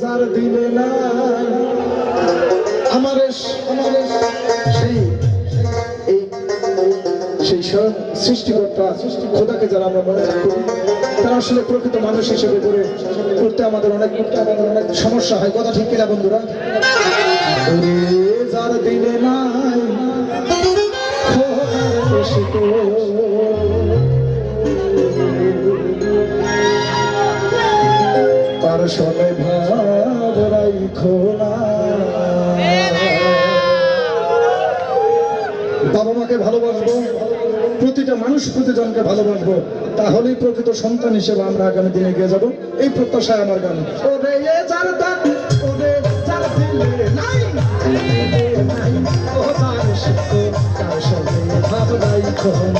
যার দিলে না, আমার আমার সেই, এই, সেই সৃষ্টিকর্তা যারা আমরা মনে তারা আসলে প্রকৃত মানুষ হিসেবে করে করতে আমাদের অনেক আমাদের অনেক সমস্যা হয়। কথা ঠিক কিনা বন্ধুরা? যার দিলে না সৃষ্ট তার সবে ভাব রাইখো না। বাবা মাকে ভালোবাসবো, প্রতিটা মানুষ প্রতিজনকে ভালোবাসবো, তাহলেই প্রকৃত সন্তান হিসেবে আমরা আগামী দিনে গিয়ে যাব। এই প্রত্যাশায় আমার গান। ওরে যার দান, ওরে Thank you.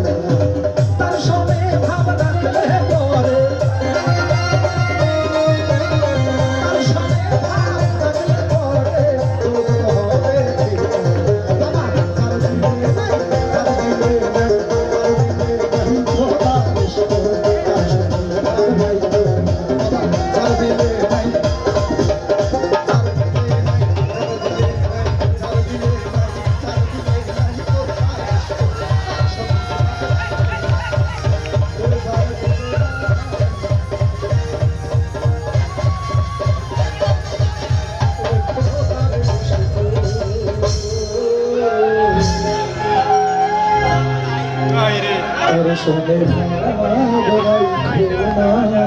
সোনে ভাঙা গোড়ায় খেয়ে